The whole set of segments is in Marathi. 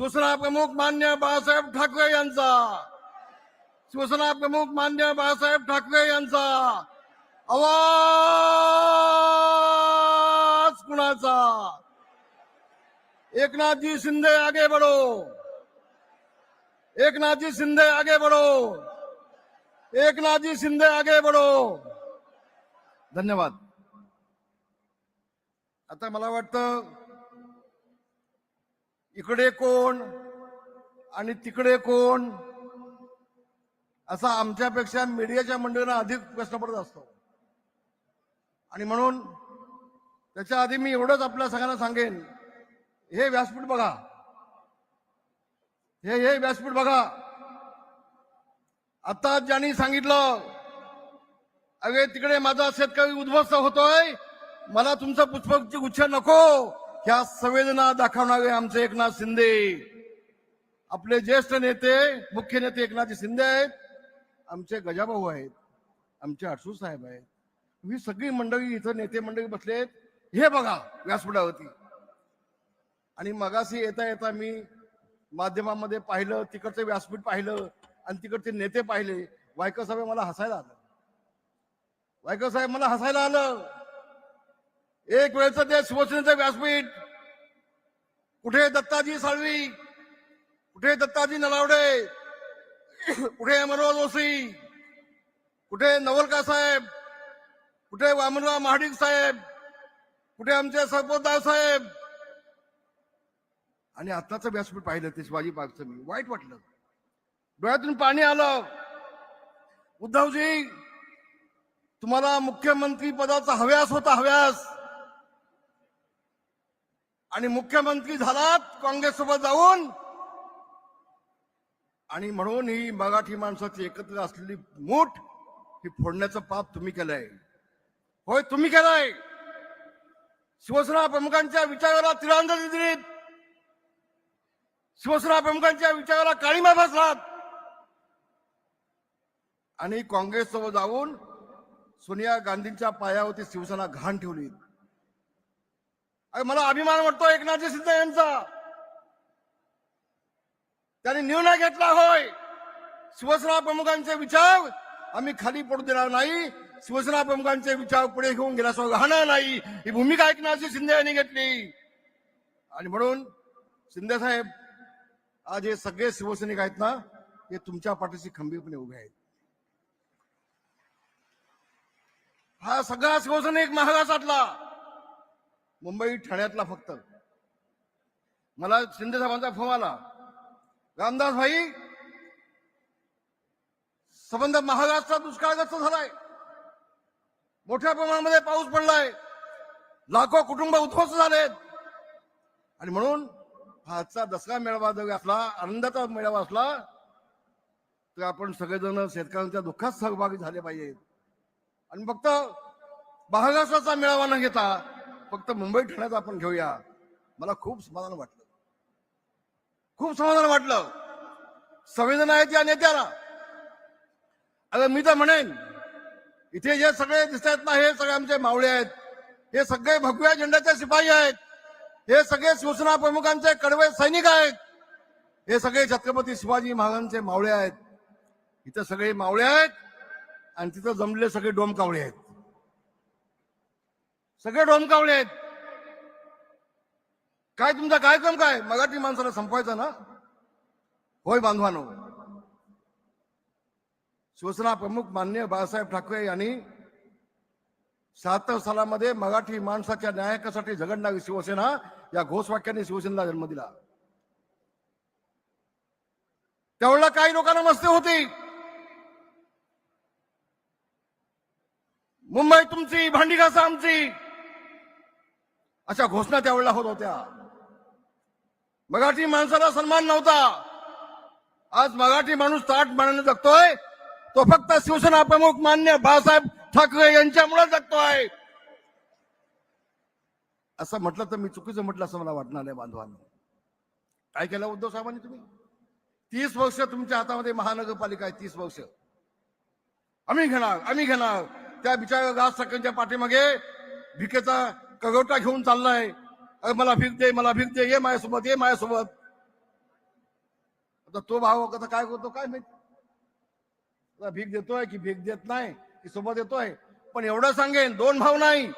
शिवसेना प्रमुख मान्य बाळासाहेब ठाकरे यांचा. शिवसेना प्रमुख मान्य बाळासाहेब ठाकरे यांचा. आवाज कुणाचा? एकनाथजी शिंदे आगे बढ़ो. एकनाथजी शिंदे आगे बढ़ो. एकनाथजी शिंदे आगे बढ़ो. धन्यवाद. आता मला वाटतं इकडे कोण आणि तिकडे कोण? असा आमच्यापेक्षा मीडियाच्या मंडळींना अधिक प्रश्न पडत असतो. आणि म्हणून त्याच्या आधी मी एवढंच आपल्या सगळ्यांना सांगेन हे व्यासपीठ बघा. हे हे व्यासपीठ बघा. आता ज्यांनी सांगितलं अगे तिकडे माझा शेतकरी उद्ध्वस्त होतोय मला तुमचं पुष्पगुच्छ नको ह्या संवेदना दाखवणारे आमचे एकनाथ शिंदे. आपले ज्येष्ठ नेते मुख्य नेते एकनाथ शिंदे आहेत. आमचे गजाभाऊ आहेत. आमचे अडसू साहेब आहेत. ही सगळी मंडळी इथं नेते मंडळी आहेत. हे बघा व्यासपीठावरती. आणि मगाशी येता येता मी माध्यमामध्ये पाहिलं तिकडचं व्यासपीठ पाहिलं आणि तिकडचे नेते पाहिले. वायकर साहेब मला हसायला आलं. वायकर साहेब मला हसायला आलं. एक वेळचं ते शिवसेनेचं व्यासपीठ. कुठे दत्ताजी साळवी? कुठे दत्ताजी नलावडे? कुठे अमरराव जोशी? कुठे नवलका साहेब? कुठे वामनराव महाडिक साहेब? कुठे आमचे सरपोतदार साहेब? आणि आत्ताचं व्यासपीठ पाहिलं ते शिवाजी पार्कचं मी. वाईट वाटलं. डोळ्यातून पाणी आलं. उद्धवजी तुम्हाला मुख्यमंत्री पदाचा हव्यास होता हव्यास. आणि मुख्यमंत्री झालात काँग्रेस सोबत जाऊन. आणि म्हणून ही मराठी माणसाची एकत्र असलेली मूठ ही फोडण्याचं पाप तुम्ही केलंय. होय तुम्ही केलंय. शिवसेना प्रमुखांच्या विचाराला तिरांजली दिलीत. शिवसेना प्रमुखांच्या विचाराला काळीमा बसलात. आणि काँग्रेस सोबत जाऊन सोनिया गांधींच्या पायावरती शिवसेना घाण ठेवली मला अभिमान वाटतो एकनाथजी शिंदे यांचा. त्यांनी निर्णय घेतला होय. शिवसेना प्रमुखांचे विचार आम्ही खाली पडू देणार नाही. शिवसेना प्रमुखांचे विचार पुढे घेऊन गेल्याशिवाय राहणार नाही. ही भूमिका एकनाथजी शिंदे यांनी घेतली. आणि म्हणून शिंदे साहेब आज हे सगळे शिवसैनिक आहेत ना हे तुमच्या पाठीशी खंबीरपणे उभे आहेत. हा सगळा शिवसैनिक महाराष्ट्रातला मुंबई ठाण्यातला फक्त. मला शिंदे साहेबांचा फोन आला. रामदास भाई संबंध महाराष्ट्रात दुष्काळग्रस्त झालाय. मोठ्या प्रमाणामध्ये पाऊस पडलाय. लाखो कुटुंब उद्ध्वस्त झालेत. आणि म्हणून आजचा दसरा मेळावा जर असला आनंदाचा मेळावा असला तर आपण सगळेजण शेतकऱ्यांच्या दुःखात सहभागी झाले पाहिजेत. आणि फक्त महाराष्ट्राचा मेळावा न घेता फक्त मुंबई ठाण्याचा आपण घेऊया. मला खूप समाधान वाटलं. खूप समाधान वाटलं. संवेदना आहे त्या नेत्याला अगं मी तर म्हणेन इथे जे सगळे दिसत आहेत ना हे सगळे आमचे मावळे आहेत. हे सगळे भगव्या झेंड्याचे शिपाई आहेत. हे सगळे शिवसेना प्रमुखांचे कडवे सैनिक आहेत. हे सगळे छत्रपती शिवाजी महाराजांचे मावळे आहेत. इथं सगळे मावळे आहेत आणि तिथं जमलेले सगळे डोमकावळे आहेत. सगळे डोमकावळे आहेत. काय तुमचा कार्यक्रम काय? मराठी माणसाला संपवायचा ना? होय बांधवानो. शिवसेना प्रमुख मान्य बाळासाहेब ठाकरे यांनी शहात्तर सालामध्ये मराठी माणसाच्या न्यायकासाठी झगडणारी शिवसेना या घोषवाक्याने शिवसेनेला जन्म दिला. त्यावेळेला काही लोकांना मस्ती होती. मुंबई तुमची भांडी घासा आमची. अशा घोषणा त्यावेळेला होत होत्या. मराठी माणसाला सन्मान नव्हता. आज मराठी माणूस ताट मानाने जगतोय. तो फक्त शिवसेना प्रमुख मान्य बाळासाहेब ठाकरे यांच्यामुळे जगतोय. असं म्हटलं तर मी चुकीचं म्हटलं असं मला वाटणार नाही बांधवांनी. काय केलं उद्धव साहेबांनी तुम्ही? तीस वर्ष तुमच्या हातामध्ये महानगरपालिका आहे तीस वर्ष. आम्ही घेणार आम्ही घेणार. त्या बिचार राज ठाकरेंच्या पाठीमागे भिकेचा कगवटा घेऊन चाललाय. मला भीक दे मला भीक दे ये माझ्यासोबत ये माझ्यासोबत. आता तो भाव आता काय करतो काय माहिती? भीक देतोय की भीक देत नाही की सोबत येतोय. पण एवढं सांगेन दोन भाव नाही.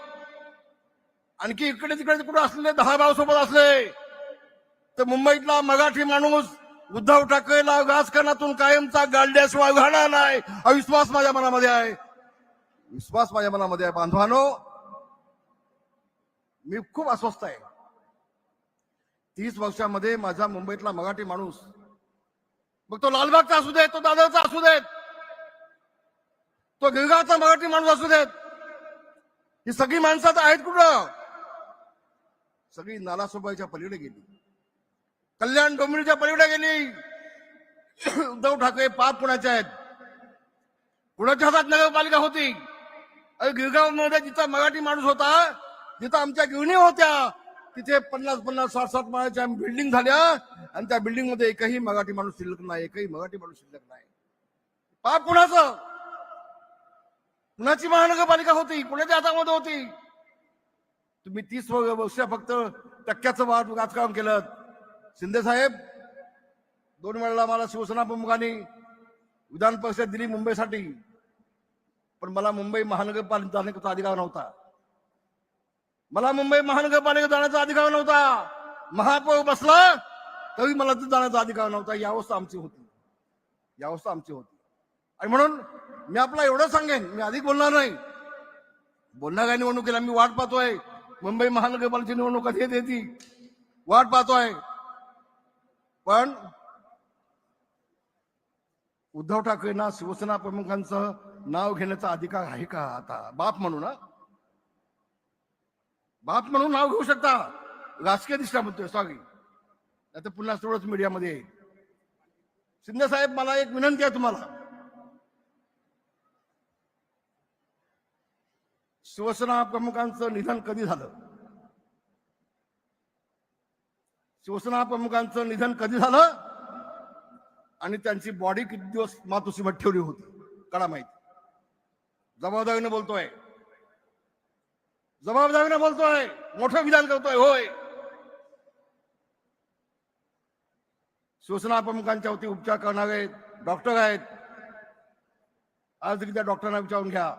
आणखी इकडे तिकडे कुठे असले दहा भाव सोबत असले. तर मुंबईतला मराठी माणूस उद्धव ठाकरेला राजकारणातून कायमचा गाडल्याशिवाय घाणार नाही. अविश्वास माझ्या मनामध्ये आहे. विश्वास माझ्या मनामध्ये आहे बांधवानो. मी खूप अस्वस्थ आहे. तीस वर्षामध्ये माझा मुंबईतला मराठी माणूस. मग तो लालबागचा असू देत तो दादरचा असू देत तो गिरगावचा मराठी माणूस असू देत ही सगळी माणसं आहेत कुठं? सगळी नालासोबाईच्या पलीकडे गेली. कल्याण डोंबिवलीच्या पलीकडे गेली. उद्धव ठाकरे पाप पुण्याचे आहेत. पुण्याच्या हातात नगरपालिका होती. अरे गिरगावमध्ये जिथं मराठी माणूस होता जिथं आमच्या गिरणी होत्या. तिथे पन्नास पन्नास साठ साठ माळ्याच्या बिल्डिंग झाल्या. आणि त्या बिल्डिंगमध्ये एकही मराठी माणूस शिल्लक नाही एकही मराठी माणूस शिल्लक नाही. पाप कुणाचं? कुणाची महानगरपालिका होती? कुणाच्या हातामध्ये होती? तुम्ही तीस वर्ष फक्त टक्क्याचं वाद राजकारण केलं. शिंदे साहेब दोन वेळेला मला शिवसेना प्रमुखांनी विधान परिषद दिली मुंबईसाठी. पण मला मुंबई महानगरपालिका जाण्याचा अधिकार नव्हता. मला मुंबई महानगरपालिका जाण्याचा अधिकार नव्हता. महापौर बसला तरी मला तिथे जाण्याचा अधिकार नव्हता. ही अवस्था आमची होती. ही अवस्था आमची होती. आणि म्हणून मी आपला एवढं सांगेन मी अधिक बोलणार नाही. बोलणार काय निवडणुकीला? मी वाट पाहतोय. मुंबई महानगरपालिकेची निवडणूक कधी येते ती? वाट पाहतोय. पण उद्धव ठाकरेंना शिवसेना प्रमुखांचं नाव घेण्याचा अधिकार आहे का आता? बाप म्हणून हा? बाप म्हणून नाव घेऊ शकता. राजकीय दिसला म्हणतोय सॉरी आता पुन्हा तेवढंच मीडियामध्ये येईल. शिंदे साहेब मला एक विनंती आहे तुम्हाला. शिवसेना प्रमुखांचं निधन कधी झालं? शिवसेना प्रमुखांचं निधन कधी झालं? आणि त्यांची बॉडी किती दिवस मातोश्रीमध्ये ठेवली होती? कळा माहिती. जबाबदारीने बोलतोय. जबाबदारीने बोलतोय मोठं विधान करतोय होय. शिवसेना प्रमुखांच्या वरती उपचार करणारे डॉक्टर आहेत. आज त्या डॉक्टरांना विचारून घ्या.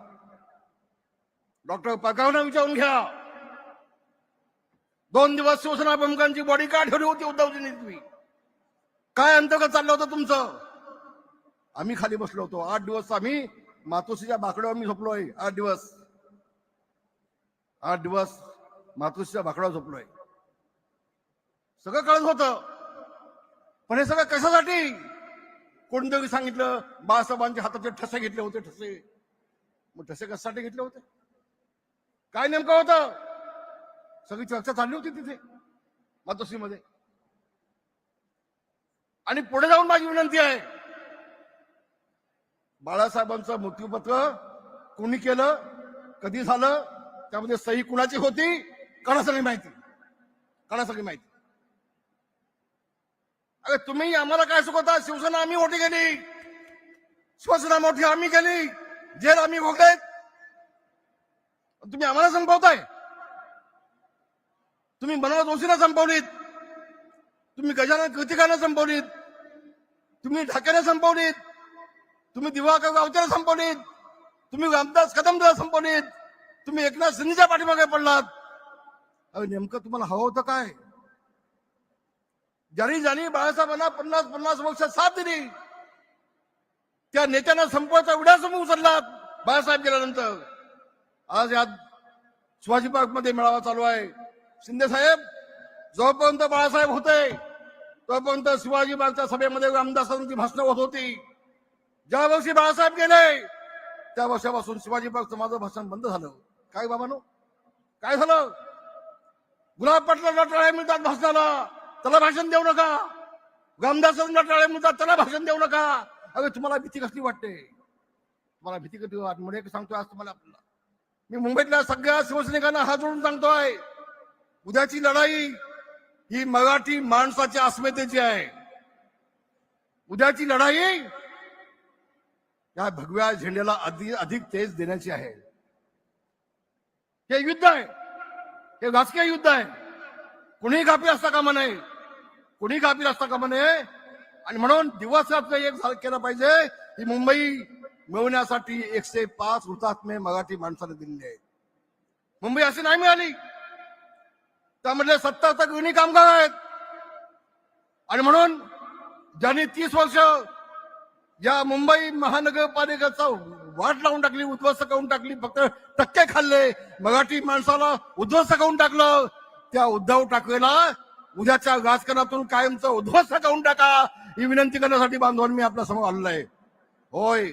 डॉक्टर पकावना विचारून घ्या. दोन दिवस शिवसेना प्रमुखांची बॉडी का ठेवली होती उद्धवजींनी तुम्ही काय अंतर्गत चाललं होतं तुमचं? आम्ही खाली बसलो होतो. आठ दिवस आम्ही मातोश्रीच्या बाकड्यावर मी झोपलोय आठ दिवस. आठ दिवस मातोश्रीचा भाकडा झोपलोय. सगळं कळत होतं. पण हे सगळं कशासाठी? कोणतरी सांगितलं बाळासाहेबांच्या हाताचे ठसे घेतले होते ठसे. मग ठसे कशासाठी घेतले होते? काय नेमकं होतं? सगळी चर्चा चालली होती तिथे मातोश्रीमध्ये. आणि पुढे जाऊन माझी विनंती आहे बाळासाहेबांचं मृत्यूपत्र कोणी केलं कधी झालं त्यामध्ये सही कुणाची होती? कणा सगळी माहिती. कणा सगळी माहिती. अरे तुम्ही आम्हाला काय शिकवता शिवसेना आम्ही मोठी केली शिवसेना मोठी आम्ही केली. जेल आम्ही भोगलेत. तुम्ही आम्हाला संपवताय. तुम्ही बनवा दोषीला संपवलीत. तुम्ही गजानन कृतिकानं संपवलीत. तुम्ही ढाक्याने संपवलीत. तुम्ही दिवाकर गावच्याला संपवलीत. तुम्ही रामदास कदमला संपवलीत. तुम्ही एकनाथ शिंदेच्या पाठीमागे पडलात. अरे नेमकं तुम्हाला हवं होतं काय? ज्यांनी ज्यांनी बाळासाहेबांना पन्नास पन्नास वर्ष साथ दिली त्या नेत्यांना संपवायचा विड्यासमोर उचलला बाळासाहेब गेल्यानंतर. आज यात शिवाजी पार्कमध्ये मेळावा चालू आहे. शिंदे साहेब जोपर्यंत बाळासाहेब होते तोपर्यंत शिवाजी पार्कच्या सभेमध्ये रामदासांची भाषणं होत होती. ज्या वर्षी बाळासाहेब गेले त्या वर्षापासून शिवाजी पार्कचं माझं भाषण बंद झालं. काय बाबानो? काय झालं? गुलाब पाटलांना टाळ्या मिळतात भाषणाला. त्याला भाषण देऊ नका. रामदासांना टाळ्या मिळतात त्याला भाषण देऊ नका. अरे तुम्हाला भीती कसली वाटते? तुम्हाला भीती कधी वाटते म्हणजे सांगतोय आज तुम्हाला. आपल्याला मी मुंबईतल्या सगळ्या शिवसैनिकांना हात जोडून सांगतोय. उद्याची लढाई ही मराठी माणसाच्या अस्मितेची आहे. उद्याची लढाई या भगव्या झेंड्याला अधिक अधिक तेज देण्याची आहे. हे युद्ध आहे. हे राजकीय युद्ध आहे. कुणीही गाफील असता कामा नये. कुणी गाफील असता कामा नये. आणि म्हणून दिवसाचं एक केलं पाहिजे. ही मुंबई मिळवण्यासाठी एकशे पाच हुतात्मे मराठी माणसाने दिलेली आहेत मुंबई अशी नाही मिळाली. त्यामधले सत्तर तक गृहिणी कामगार आहेत. आणि म्हणून ज्यांनी तीस वर्ष या मुंबई महानगरपालिकेचा वाट लावून टाकली उद्ध्वस्त करून टाकली फक्त टक्के खाल्ले. मराठी माणसाला उद्ध्वस्त करून टाकलं. त्या उद्धव ठाकरेला उद्याच्या राजकारणातून कायमचं उद्ध्वस्त करून टाका. ही विनंती करण्यासाठी बांधवान मी आपल्यासमोर आलेलो आहे. होय.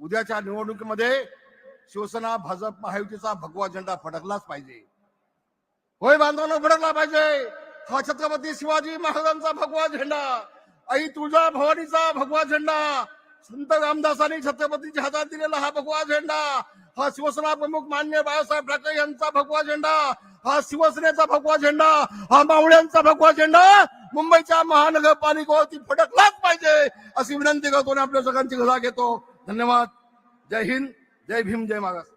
उद्याच्या निवडणुकीमध्ये शिवसेना भाजप महायुतीचा भगवा झेंडा फडकलाच पाहिजे. होय बांधवांना फडकला पाहिजे. हा छत्रपती शिवाजी महाराजांचा भगवा झेंडा. आई तुळजा भवानीचा भगवा झेंडा. संत रामदासांनी छत्रपतीच्या हातात दिलेला हा भगवा झेंडा हा शिवसेना प्रमुख मान्य बाळासाहेब ठाकरे यांचा भगवा झेंडा हा शिवसेनेचा भगवा झेंडा हा मावळ्यांचा भगवा झेंडा मुंबईच्या महानगरपालिकेवरती फडकलाच पाहिजे अशी विनंती करतो आणि आपल्या सगळ्यांची घरा घेतो. धन्यवाद. जय हिंद जय भीम जय महाराष्ट्र.